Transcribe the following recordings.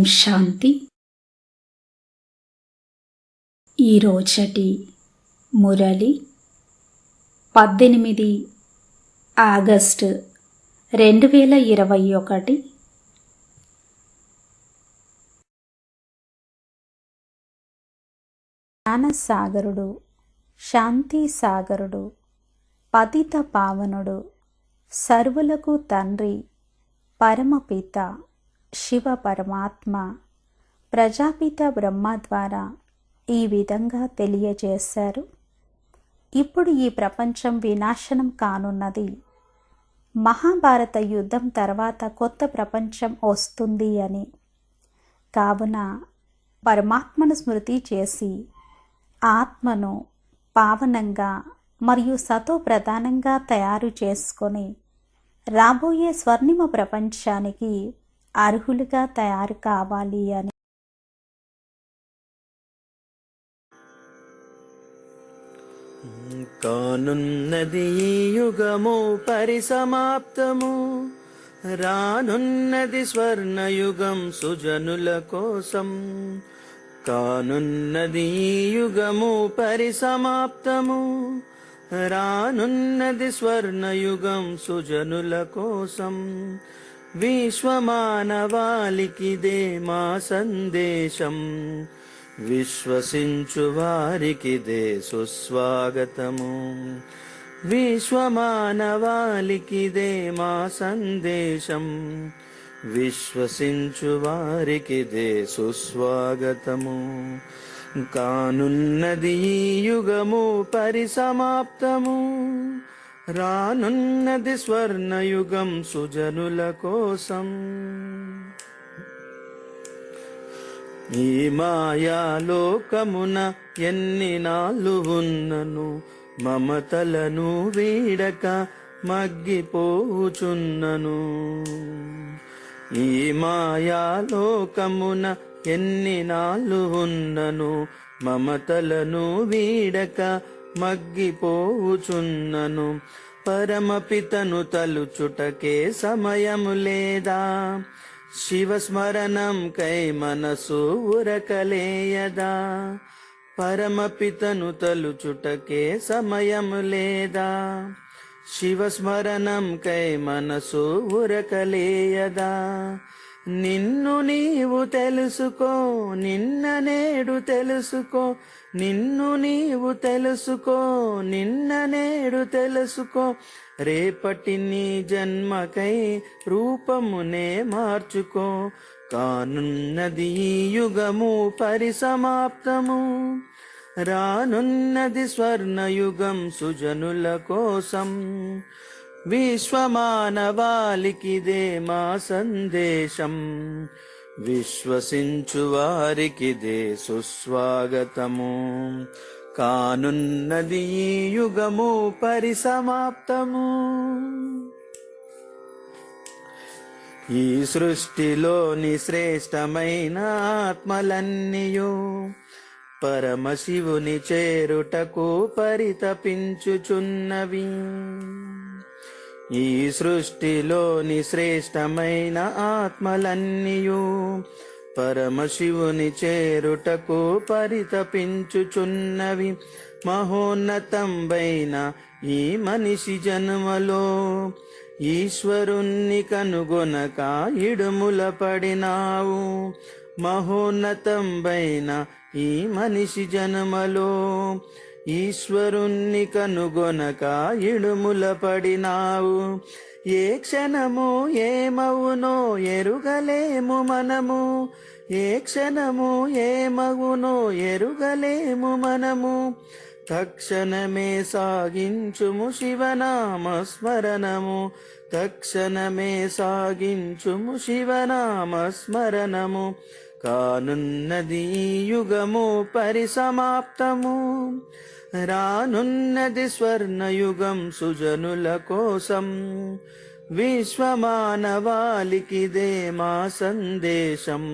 ఓం శాంతి. ఈరోజటి మురళి పద్దెనిమిది ఆగస్టు రెండు వేల ఇరవై ఒకటి. జ్ఞానసాగరుడు శాంతి సాగరుడు పతిత పావనుడు సర్వులకు తండ్రి పరమపిత. శివ పరమాత్మ ప్రజాపిత బ్రహ్మ ద్వారా ఈ విధంగా తెలియజేశారు. ఇప్పుడు ఈ ప్రపంచం వినాశనం కానున్నది. మహాభారత యుద్ధం తర్వాత కొత్త ప్రపంచం వస్తుంది అని. కావున పరమాత్మను స్మృతి చేసి ఆత్మను పావనంగా మరియు సతో ప్రధానంగా తయారు చేసుకొని రాబోయే స్వర్ణిమ ప్రపంచానికి అర్హులుగా తయారు కావాలి అని. కానున్నది ఈ యుగము పరిసమాప్తము. రానున్నది స్వర్ణయుగం సుజనుల కోసం. కానున్నది ఈ యుగము పరిసమాప్తము. రానున్నది స్వర్ణయుగం సుజనుల కోసం. విశ్వమానవాళికిదే మా సందేశం. విశ్వసించు వారికిదే సుస్వాగతము. విశ్వమానవాళికిదే మా సందేశం. విశ్వసించు వారికిదే సుస్వాగతము. కానున్నది యుగము పరిసమాప్తము. రానున్నది స్వర్ణయుగం సుజనుల కోసం. ఈ మాయాలోకమున ఎన్ని నాళ్ళు ఉన్నను మమతలను వీడక మగ్గిపోచున్నను. ఈ మాయాలోకమున ఎన్ని నాళ్ళు ఉన్నను మమతలను వీడక మగ్గిపోవుచున్నను పరమపితను తలుచుటకే సమయము లేదా. శివస్మరణం కై మనసు ఉరకలేయదా. పరమపితను తలుచుటకే సమయము లేదా. శివస్మరణం కై మనసు ఉరకలేయదా. నిన్ను నీవు తెలుసుకో నిన్న నేడు తెలుసుకో నిన్ను నీవు తెలుసుకో నిన్న నేడు తెలుసుకో. రేపటి నీ జన్మకై రూపమునే మార్చుకో. కానున్నది ఈ యుగము పరిసమాప్తము. రానున్నది స్వర్ణయుగం సుజనుల కోసం. విశ్వమానవాలికిదే మా సందేశం. విశ్వసించు వారికిదే సుస్వాగతము. కానున్నది ఈ యుగము పరిసమాప్తము. ఈ సృష్టిలోని శ్రేష్టమైన ఆత్మలన్నీయు పరమశివుని చేరుటకు పరితపించుచున్నవి. ఈ సృష్టిలోని శ్రేష్టమైన ఆత్మలన్నీయు పరమశివుని చేరుటకు పరితపించుచున్నవి మహోన్నతంబైన ఈ మనిషి జన్మలో. ఈశ్వరుణ్ణి కనుగొనక ఇడుముల పడినావు. మహోన్నతంబైన ఈ మనిషి జన్మలో. ఈశ్వరుణ్ణి కనుగొనక ఇడుముల పడినావు. ఏ క్షణము ఏమవునో ఎరుగలేము మనము. ఏ క్షణము ఏమవునో ఎరుగలేము మనము. తక్షణమే సాగించుము శివనామ స్మరణము తక్షణమే సాగించుము శివనామ స్మరణము కానున్నది యుగము పరిసమాప్తము. రానున్నది స్వర్ణయుగం సుజనుల కోసం. విశ్వమానవాలికిదే మా సందేశం.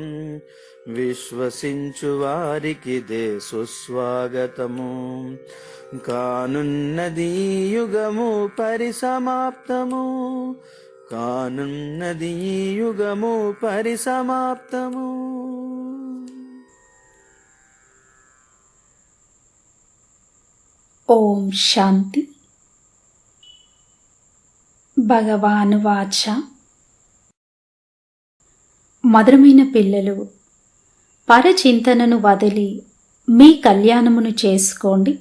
విశ్వసించు వారికిదే సుస్వాగతము. కానున్నది యుగము పరిసమాప్తము. కానున్నది ఈ యుగము పరిసమాప్తము. ఓం శాంతి. భగవాను వాచ. మధురమైన పిల్లలు పరచింతనను వదిలి మీ కళ్యాణమును చేసుకోండి.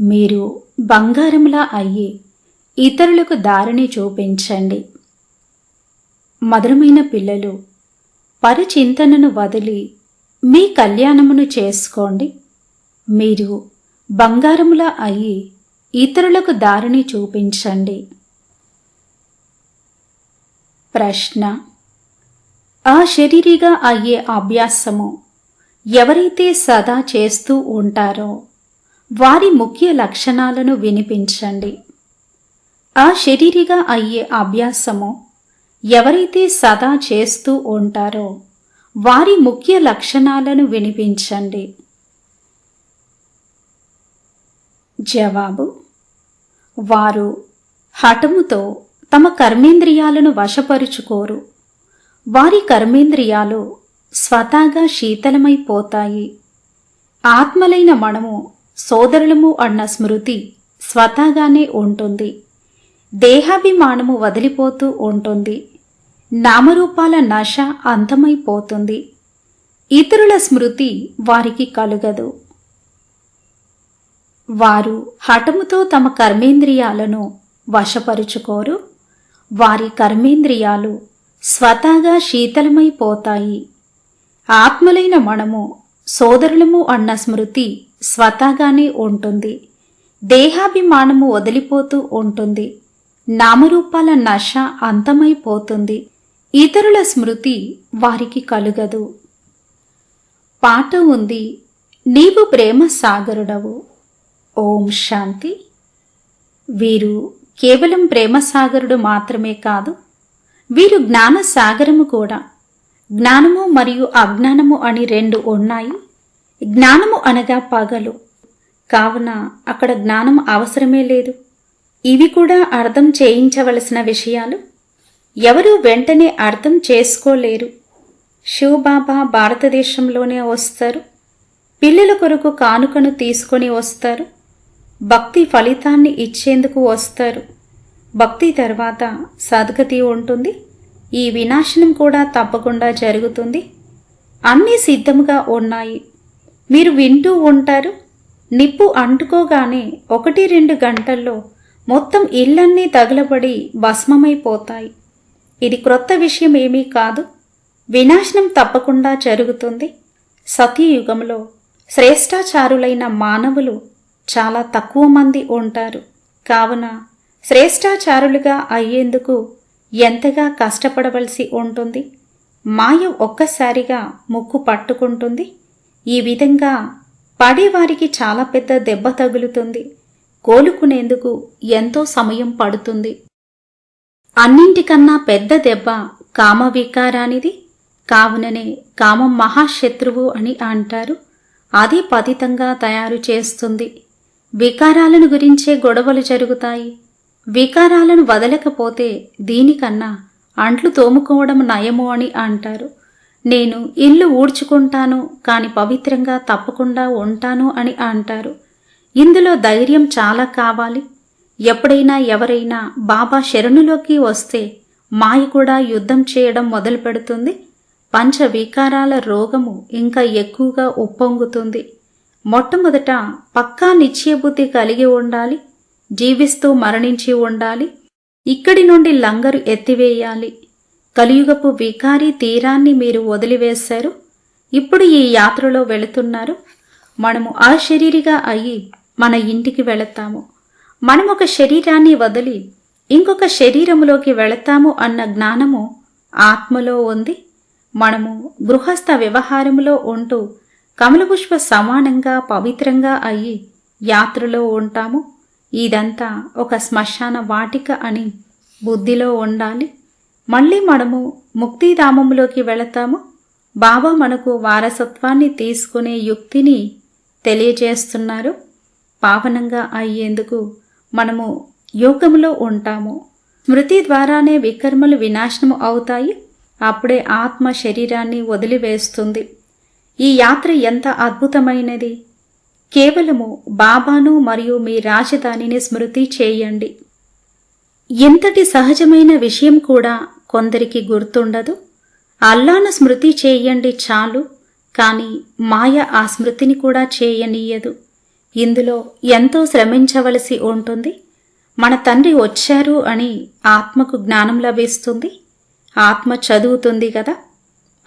మీరు బంగారములా అయ్యి ఇతరులకు దారిని చూపించండి. మధురమైన పిల్లలు పరిచింతనను వదిలి మీ కళ్యాణమును చేసుకోండి. మీరు బంగారములా అయ్యి ఇతరులకు దారిని చూపించండి. ప్రశ్న. ఆ శరీరిగా అయ్యే అభ్యాసము ఎవరైతే సదా చేస్తూ ఉంటారో వారి ముఖ్య లక్షణాలను వినిపించండి. ఆ శరీరిగా అయ్యే అభ్యాసము ఎవరైతే సదా చేస్తూ ఉంటారో వారి ముఖ్య లక్షణాలను వినిపించండి. జవాబు వారు హఠముతో తమ కర్మేంద్రియాలను వశపరుచుకోరు. వారి కర్మేంద్రియాలు స్వతహాగా శీతలమైపోతాయి. ఆత్మలైన మనము సోదరులము అన్న స్మృతి స్వతహాగానే ఉంటుంది. దేహాభిమానము వదిలిపోతూ ఉంటుంది. నామరూపాల నశ అంతమైపోతుంది. ఇతరుల స్మృతి వారికి కలుగదు. వారు హఠముతో తమ కర్మేంద్రియాలను వశపరుచుకోరు. వారి కర్మేంద్రియాలు స్వతహాగా శీతలమైపోతాయి. ఆత్మలైన మనము సోదరులము అన్న స్మృతి స్వతహాగానే ఉంటుంది. దేహాభిమానము వదిలిపోతూ ఉంటుంది. నామరూపాల నశ అంతమైపోతుంది. ఇతరుల స్మృతి వారికి కలుగదు. పాట ఉంది నీవు ప్రేమ సాగరుడవు. ఓం శాంతి. వీరు కేవలం ప్రేమ సాగరుడు మాత్రమే కాదు వీరు జ్ఞాన సాగరము కూడా. జ్ఞానము మరియు అజ్ఞానము అని రెండు ఉన్నాయి. జ్ఞానము అనగా పగలు. కావున అక్కడ జ్ఞానం అవసరమే లేదు. ఇవి కూడా అర్థం చేయించవలసిన విషయాలు. ఎవరూ వెంటనే అర్థం చేసుకోలేరు. శివబాబా భారతదేశంలోనే వస్తారు. పిల్లల కొరకు కానుకను తీసుకొని వస్తారు. భక్తి ఫలితాన్ని ఇచ్చేందుకు వస్తారు. భక్తి తర్వాత సద్గతి ఉంటుంది. ఈ వినాశనం కూడా తప్పకుండా జరుగుతుంది. అన్నీ సిద్ధముగా ఉన్నాయి. మీరు వింటూ ఉంటారు. నిప్పు అంటుకోగానే ఒకటి రెండు గంటల్లో మొత్తం ఇళ్ళన్నీ తగలబడి భస్మమైపోతాయి. ఇది క్రొత్త విషయం ఏమీ కాదు. వినాశనం తప్పకుండా జరుగుతుంది. సతీయుగంలో శ్రేష్టాచారులైన మానవులు చాలా తక్కువ మంది ఉంటారు. కావున శ్రేష్టాచారులుగా అయ్యేందుకు ఎంతగా కష్టపడవలసి ఉంటుంది? మాయ ఒక్కసారిగా ముక్కు పట్టుకుంటుంది. ఈ విధంగా పడేవారికి చాలా పెద్ద దెబ్బ తగులుతుంది. కోలుకునేందుకు ఎంతో సమయం పడుతుంది. అన్నింటికన్నా పెద్ద దెబ్బ కామ వికారానిది కావుననే కామం మహాశత్రువు అని అంటారు. అది పతితంగా తయారు చేస్తుంది. వికారాలను గురించే గొడవలు జరుగుతాయి. వికారాలను వదలకపోతే దీనికన్నా అంట్లు తోముకోవడం నయము అని అంటారు. నేను ఇల్లు ఊడ్చుకుంటాను కాని పవిత్రంగా తప్పకుండా ఉంటాను అని అంటారు. ఇందులో ధైర్యం చాలా కావాలి. ఎప్పుడైనా ఎవరైనా బాబా శరణులోకి వస్తే మాయ కూడా యుద్ధం చేయడం మొదలు పెడుతుంది పంచ వికారాల రోగము ఇంకా ఎక్కువగా ఉప్పొంగుతుంది. మొట్టమొదట పక్కా నిశ్చయబుద్ధి కలిగి ఉండాలి జీవిస్తూ మరణించి ఉండాలి ఇక్కడి నుండి లంగరు ఎత్తివేయాలి. కలియుగపు వికారి తీరాన్ని మీరు వదిలివేశారు. ఇప్పుడు ఈ యాత్రలో వెళుతున్నారు. మనము ఆ శరీరిగా అయ్యి మన ఇంటికి వెళతాము. మనం ఒక శరీరాన్ని వదిలి ఇంకొక శరీరములోకి వెళతాము అన్న జ్ఞానము ఆత్మలో ఉంది. మనము గృహస్థ వ్యవహారములో ఉంటూ కమలపుష్ప సమానంగా పవిత్రంగా అయ్యి యాత్రలో ఉంటాము. ఇదంతా ఒక శ్మశాన వాటిక అని బుద్ధిలో ఉండాలి. మళ్ళీ మనము ముక్తిధామంలోకి వెళతాము. బాబా మనకు వారసత్వాన్ని తీసుకునే యుక్తిని తెలియజేస్తున్నారు. పావనంగా అయ్యేందుకు మనము యోగములో ఉంటాము. స్మృతి ద్వారానే వికర్మలు వినాశనము అవుతాయి. అప్పుడే ఆత్మ శరీరాన్ని వదిలివేస్తుంది. ఈ యాత్ర ఎంత అద్భుతమైనది! కేవలము బాబాను మరియు మీ రాజధానిని స్మృతి చేయండి. ఇంతటి సహజమైన విషయం కూడా కొందరికి గుర్తుండదు. అల్లాను స్మృతి చేయండి చాలు కానీ మాయ ఆ స్మృతిని కూడా చేయనీయదు. ఇందులో ఎంతో శ్రమించవలసి ఉంటుంది. మన తండ్రి వచ్చారు అని ఆత్మకు జ్ఞానం లభిస్తుంది. ఆత్మ చదువుతుంది కదా.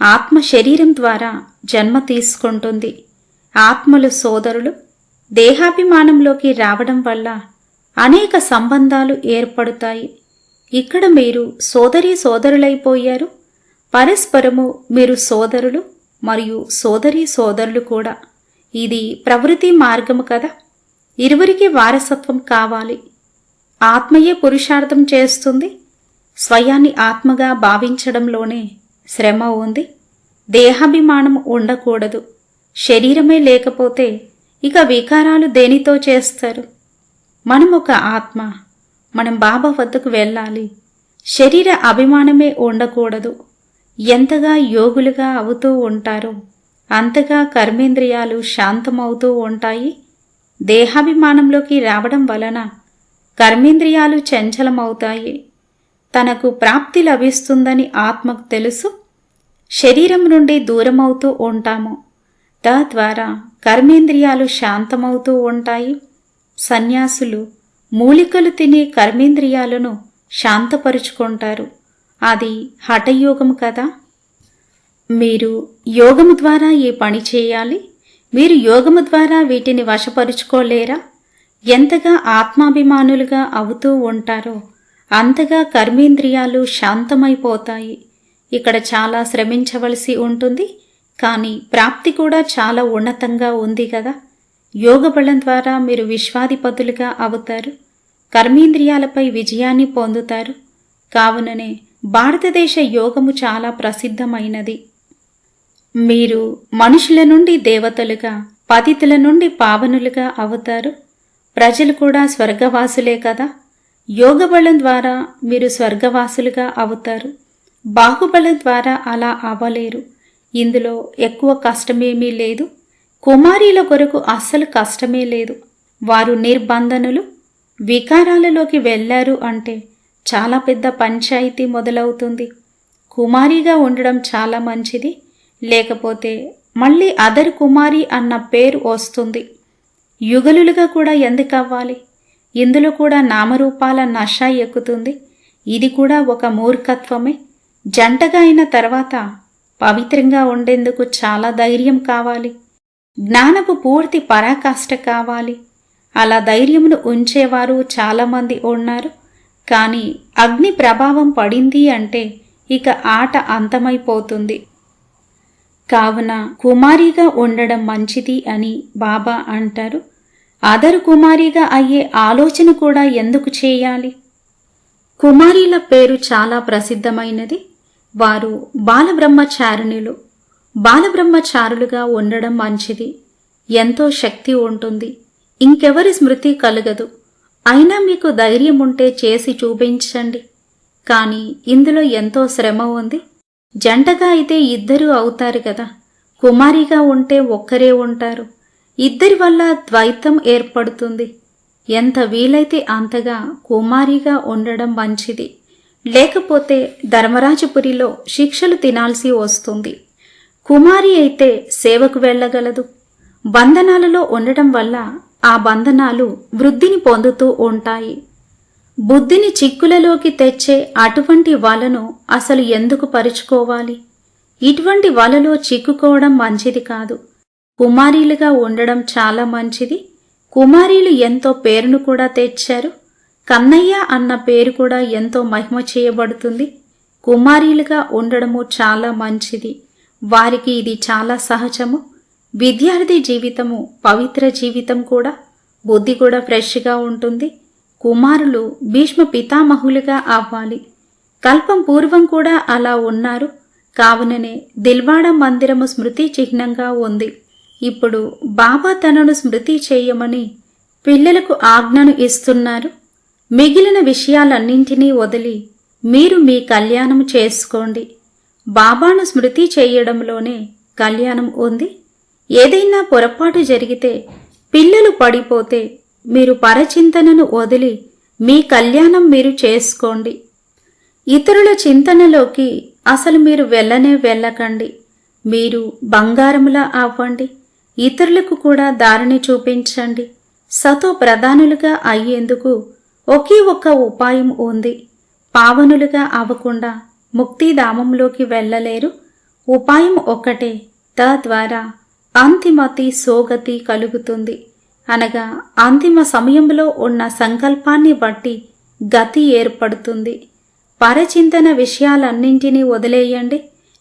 ఆత్మ శరీరం ద్వారా జన్మ తీసుకుంటుంది. ఆత్మలు సోదరులు దేహాభిమానంలోకి రావడం వల్ల అనేక సంబంధాలు ఏర్పడతాయి. ఇక్కడ మీరు సోదరి సోదరులైపోయారు. పరస్పరము మీరు సోదరులు మరియు సోదరి సోదరులు కూడా. ఇది ప్రవృత్తి మార్గము కదా. ఇరువురికి వారసత్వం కావాలి. ఆత్మయే పురుషార్థం చేస్తుంది. స్వయాన్ని ఆత్మగా భావించడంలోనే శ్రమ ఉంది. దేహాభిమానం ఉండకూడదు. శరీరమే లేకపోతే ఇక వికారాలు దేనితో చేస్తారు? మనం ఒక ఆత్మ. మనం బాబా వద్దకు వెళ్ళాలి. శరీర అభిమానమే ఉండకూడదు. ఎంతగా యోగులుగా అవుతూ ఉంటారో అంతగా కర్మేంద్రియాలు శాంతమవుతూ ఉంటాయి? దేహాభిమానంలోకి రావడం వలన కర్మేంద్రియాలు చంచలమవుతాయి. తనకు ప్రాప్తి లభిస్తుందని ఆత్మకు తెలుసు. శరీరం నుండి దూరమవుతూ ఉంటాము. తద్వారా కర్మేంద్రియాలు శాంతమవుతూ ఉంటాయి. సన్యాసులు మూలికలు తినే కర్మేంద్రియాలను శాంతపరుచుకుంటారు. అది హఠయోగం కదా? మీరు యోగము ద్వారా ఈ పని చేయాలి? మీరు యోగము ద్వారా వీటిని వశపరుచుకోలేరా? ఎంతగా ఆత్మాభిమానులుగా అవుతూ ఉంటారో అంతగా కర్మేంద్రియాలు శాంతమైపోతాయి. ఇక్కడ చాలా శ్రమించవలసి ఉంటుంది కానీ ప్రాప్తి కూడా చాలా ఉన్నతంగా ఉంది కదా. యోగ బలం ద్వారా మీరు విశ్వాధిపతులుగా అవుతారు కర్మేంద్రియాలపై విజయాన్ని పొందుతారు. కావుననే భారతదేశ యోగము చాలా ప్రసిద్ధమైనది. మీరు మనుషుల నుండి దేవతలుగా పతితుల నుండి పావనులుగా అవుతారు. ప్రజలు కూడా స్వర్గవాసులే కదా. యోగ బలం ద్వారా మీరు స్వర్గవాసులుగా అవుతారు. బాహుబలం ద్వారా అలా అవ్వలేరు. ఇందులో ఎక్కువ కష్టమేమీ లేదు. కుమారీల కొరకు అస్సలు కష్టమే లేదు. వారు నిర్బంధనులు. వికారాలలోకి వెళ్ళారు అంటే చాలా పెద్ద పంచాయతీ మొదలవుతుంది. కుమారిగా ఉండడం చాలా మంచిది. లేకపోతే మళ్ళీ అదర్ కుమారి అన్న పేరు వస్తుంది. యుగలులుగా కూడా ఎందుకు అవ్వాలి ఇందులో కూడా నామరూపాల నష ఎక్కుతుంది. ఇది కూడా ఒక మూర్ఖత్వమే. జంటగా అయిన తర్వాత పవిత్రంగా ఉండేందుకు చాలా ధైర్యం కావాలి. జ్ఞానపు పూర్తి పరాకాష్ట కావాలి. అలా ధైర్యమును ఉంచేవారు చాలామంది ఉన్నారు. కానీ అగ్ని ప్రభావం పడింది అంటే ఇక ఆట అంతమైపోతుంది. కావున కుమారిగా ఉండడం మంచిది అని బాబా అంటారు. అదరు కుమారిగా అయ్యే ఆలోచన కూడా ఎందుకు చేయాలి? కుమారీల పేరు చాలా ప్రసిద్ధమైనది. వారు బాలబ్రహ్మచారిణులు. బాలబ్రహ్మచారులుగా ఉండడం మంచిది. ఎంతో శక్తి ఉంటుంది. ఇంకెవరి స్మృతి కలగదు. అయినా మీకు ధైర్యం ఉంటే చేసి చూపించండి. కానీ ఇందులో ఎంతో శ్రమ ఉంది. జంటగా అయితే ఇద్దరు అవుతారు కదా. కుమారిగా ఉంటే ఒక్కరే ఉంటారు. ఇద్దరి వల్ల ద్వైతం ఏర్పడుతుంది. ఎంత వీలైతే అంతగా కుమారిగా ఉండడం మంచిది. లేకపోతే ధర్మరాజపురిలో శిక్షలు తినాల్సి వస్తుంది. కుమారి అయితే సేవకు వెళ్ళగలదు. బంధనాలలో ఉండటం వల్ల ఆ బంధనాలు వృద్ధిని పొందుతూ ఉంటాయి. బుద్ధిని చిక్కులలోకి తెచ్చే అటువంటి వలను అసలు ఎందుకు పరుచుకోవాలి? ఇటువంటి వలలో చిక్కుకోవడం మంచిది కాదు. కుమారీలుగా ఉండడం చాలా మంచిది. కుమారీలు ఎంతో పేరును కూడా తెచ్చారు. కన్నయ్య అన్న పేరు కూడా ఎంతో మహిమ చేయబడుతుంది. కుమారీలుగా ఉండడము చాలా మంచిది. వారికి ఇది చాలా సహజము. విద్యార్థి జీవితము పవిత్ర జీవితం కూడా. బుద్ధి కూడా ఫ్రెష్గా ఉంటుంది. కుమారులు భీష్మ పితామహులుగా అవ్వాలి. కల్పం పూర్వం కూడా అలా ఉన్నారు. కావుననే దిల్వాడ మందిరము స్మృతి చిహ్నంగా ఉంది. ఇప్పుడు బాబా తనను స్మృతి చేయమని పిల్లలకు ఆజ్ఞను ఇస్తున్నారు. మిగిలిన విషయాలన్నింటినీ వదిలి మీరు మీ కళ్యాణం చేసుకోండి. బాబాను స్మృతి చేయడంలోనే కళ్యాణం ఉంది. ఏదైనా పొరపాటు జరిగితే పిల్లలు పడిపోతే మీరు పరచింతనను వదిలి మీ కళ్యాణం మీరు చేసుకోండి. ఇతరుల చింతనలోకి అసలు మీరు వెళ్ళనే వెళ్ళకండి. మీరు బంగారములా అవ్వండి. ఇతరులకు కూడా దారిని చూపించండి. సతో ప్రధానులుగా అయ్యేందుకు ఒకే ఒక్క ఉపాయం ఉంది. పావనులుగా అవ్వకుండా ముక్తిధామంలోకి వెళ్ళలేరు. ఉపాయం ఒక్కటే తద్వారా అంతిమతి సోగతి కలుగుతుంది. అనగా అంతిమ సమయంలో ఉన్న సంకల్పాన్ని బట్టి గతి ఏర్పడుతుంది పరచింతన విషయాలన్నింటినీ వదిలేయండి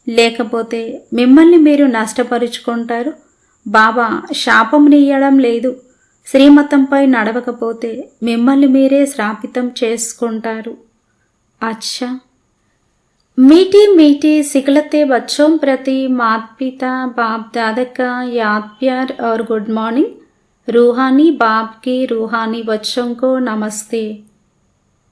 లేకపోతే మిమ్మల్ని మీరు నష్టపరుచుకుంటారు బాబా శాపమునియ్యడం లేదు శ్రీమతంపై నడవకపోతే మిమ్మల్ని మీరే శ్రాపితం చేసుకుంటారు అచ్చా मीठी मीठी सिकलते बच्चों प्रति माता पिता बाप दादा का याद प्यार और गुड मॉर्निंग रूहानी बाप के रूहानी बच्चों को नमस्ते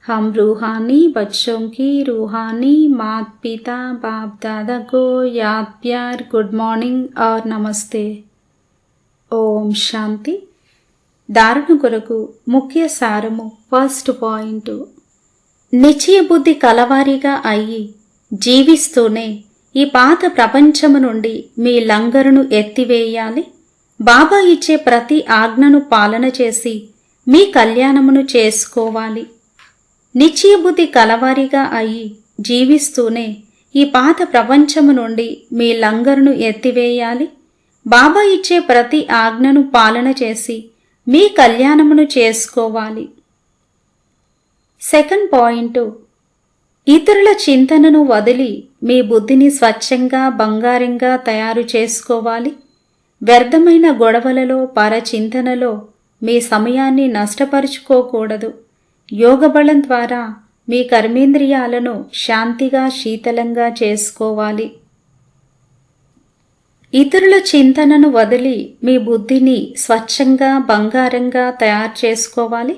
हम रूहानी बच्चों की रूहानी माता पिता बाप दादा को याद प्यार गुड मॉर्निंग और नमस्ते ఓం శాంతి దారుణ కొరకు ముఖ్య సారము ఫస్ట్ పాయింట్ నిశ్చయ బుద్ధి కలవారిగా అయ్యి జీవిస్తూనే ఈ పాత ప్రపంచము నుండి మీ లంగరును ఎత్తివేయాలి బాబా ఇచ్చే ప్రతి ఆజ్ఞను పాలన చేసి మీ కళ్యాణమును చేసుకోవాలి. నిశ్చయబుద్ధి కలవారిగా అయి జీవిస్తూనే ఈ పాత ప్రపంచము నుండి మీ లంగరును ఎత్తివేయాలి. బాబా ఇచ్చే ప్రతి ఆజ్ఞను పాలన చేసి మీ కళ్యాణమును చేసుకోవాలి. సెకండ్ పాయింట్ ఇతరుల చింతనను వదిలి మీ బుద్ధిని స్వచ్ఛంగా బంగారంగా తయారు చేసుకోవాలి. వ్యర్థమైన గొడవలలో పరచింతనలో మీ సమయాన్ని నష్టపరుచుకోకూడదు. యోగబలం ద్వారా మీ కర్మేంద్రియాలను శాంతిగా శీతలంగా చేసుకోవాలి. ఇతరుల చింతనను వదిలి మీ బుద్ధిని స్వచ్ఛంగా బంగారంగా తయారు చేసుకోవాలి.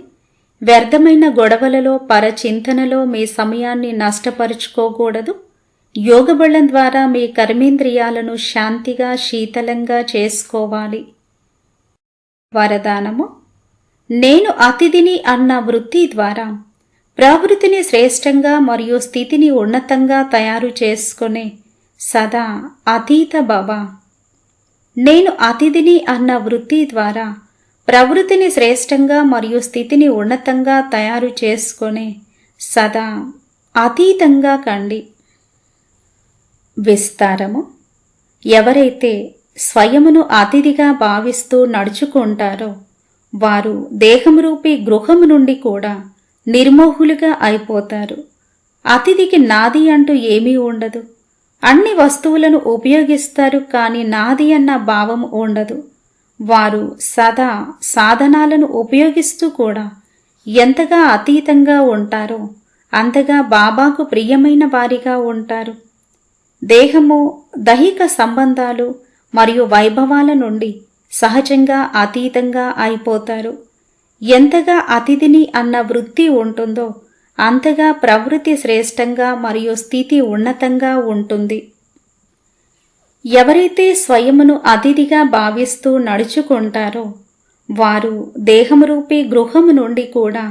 వ్యర్థమైన గొడవలలో పరచింతనలో మీ సమయాన్ని నష్టపరుచుకోకూడదు. యోగబలం ద్వారా మీ కర్మేంద్రియాలను శాంతిగా శీతలంగా చేసుకోవాలి. వరదానము నేను అతిథిని అన్న వృత్తి ద్వారా ప్రవృత్తిని శ్రేష్టంగా మరియు స్థితిని ఉన్నతంగా తయారు చేసుకునే సదా అతీత భవ. నేను అతిథిని అన్న వృత్తి ద్వారా ప్రవృత్తిని శ్రేష్టంగా మరియు స్థితిని ఉన్నతంగా తయారు చేసుకునే సదా అతీతంగా కండి. విస్తారము. ఎవరైతే స్వయమును అతిథిగా భావిస్తూ నడుచుకుంటారో వారు దేహంరూపీ గృహము నుండి కూడా నిర్మోహులుగా అయిపోతారు. అతిథికి నాది అంటూ ఏమీ ఉండదు. అన్ని వస్తువులను ఉపయోగిస్తారు కానీ నాది అన్న భావం ఉండదు. వారు సదా సాధనాలను ఉపయోగిస్తూ కూడా ఎంతగా అతీతంగా ఉంటారో అంతగా బాబాకు ప్రియమైన వారిగా ఉంటారు. దేహము దైహిక సంబంధాలు మరియు వైభవాల నుండి సహజంగా అతీతంగా అయిపోతారు. ఎంతగా అతిథిని అన్న వృత్తి ఉంటుందో అంతగా ప్రవృత్తి శ్రేష్టంగా మరియు స్థితి ఉన్నతంగా ఉంటుంది. ఎవరైతే స్వయమును అతిథిగా భావిస్తూ నడుచుకుంటారో వారు దేహమురూపీ గృహము నుండి కూడా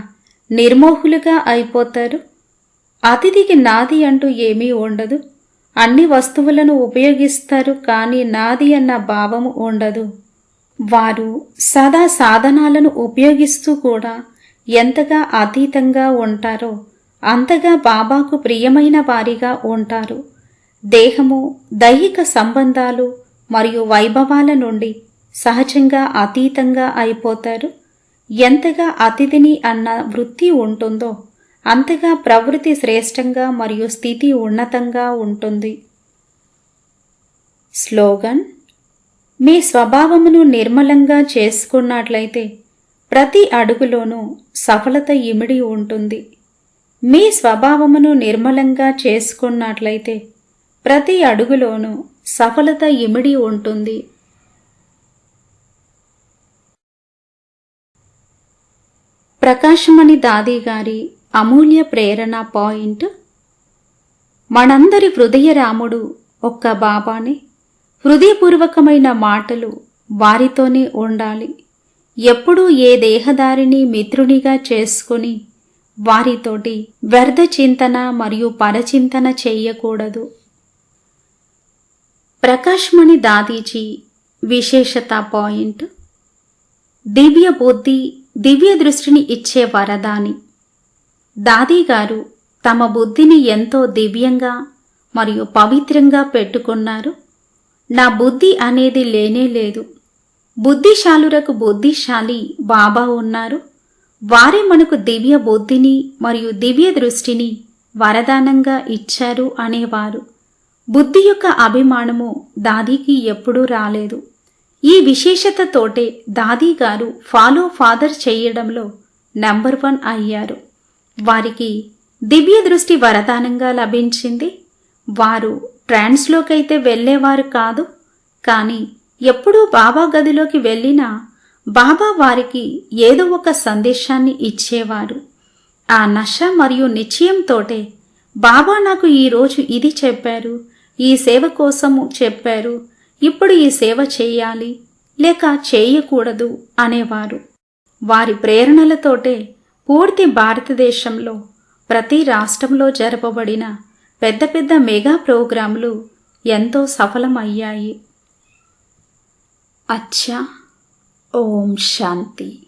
నిర్మోహులుగా అయిపోతారు. అతిథికి నాది అంటూ ఏమీ ఉండదు. అన్ని వస్తువులను ఉపయోగిస్తారు కానీ నాది అన్న భావము ఉండదు. వారు సదా సాధనాలను ఉపయోగిస్తూ కూడా ఎంతగా అతీతంగా ఉంటారో అంతగా బాబాకు ప్రియమైన వారిగా ఉంటారు. దేహము దైహిక సంబంధాలు మరియు వైభవాల నుండి సహజంగా అతీతంగా అయిపోతారు. ఎంతగా అతిథిని అన్న వృత్తి ఉంటుందో అంతగా ప్రవృత్తి శ్రేష్టంగా మరియు స్థితి ఉన్నతంగా ఉంటుంది. స్లోగన్ మీ స్వభావమును నిర్మలంగా చేసుకున్నట్లయితే ప్రతి అడుగులోనూ సఫలత ఇమిడి ఉంటుంది. మీ స్వభావమును నిర్మలంగా చేసుకున్నట్లయితే ప్రతి అడుగులోనూ సఫలత ఇమిడి ఉంటుంది. ప్రకాశమణి దాది గారి అమూల్య ప్రేరణ పాయింట్. మనందరి హృదయ రాముడు ఒక్క బాబానే. హృదయపూర్వకమైన మాటలు వారితోనే ఉండాలి. ఎప్పుడూ ఏ దేహదారిని మిత్రునిగా చేసుకుని వారితోటి వ్యర్థ చింతన మరియు పరచింతన చేయకూడదు. ప్రకాశ్మణి దాదీజీ విశేషత పాయింట్. దివ్య బుద్ధి దివ్య దృష్టిని ఇచ్చే వరదాని. దాదీగారు తమ బుద్ధిని ఎంతో దివ్యంగా మరియు పవిత్రంగా పెట్టుకున్నారు. నా బుద్ధి అనేది లేనే లేదు. బుద్ధిశాలురకు బుద్ధిశాలి బాబా ఉన్నారు. వారే మనకు దివ్య బుద్ధిని మరియు దివ్య దృష్టిని వరదానంగా ఇచ్చారు అనేవారు. బుద్ధి యొక్క అభిమానము దాదీకి ఎప్పుడూ రాలేదు. ఈ విశేషతతోటే దాదీ గారు ఫాలో ఫాదర్ చేయడంలో నంబర్ వన్ అయ్యారు. వారికి దివ్య దృష్టి వరదానంగా లభించింది. వారు ట్రాన్స్లోకైతే వెళ్ళేవారు కాదు. కానీ ఎప్పుడూ బాబా గదిలోకి వెళ్ళినా బాబా వారికి ఏదో ఒక సందేశాన్ని ఇచ్చేవారు. ఆ నష మరియు నిశ్చయంతోటే బాబా నాకు ఈరోజు ఇది చెప్పారు ఈ సేవ కోసము చెప్పారు ఇప్పుడు ఈ సేవ చేయాలి లేక చేయకూడదు అనేవారు. వారి ప్రేరణలతోటే పూర్తి భారతదేశంలో ప్రతి రాష్ట్రంలో జరపబడిన పెద్ద పెద్ద మెగా ప్రోగ్రాంలు ఎంతో సఫలమయ్యాయి. అచ్చా ఓం శాంతి.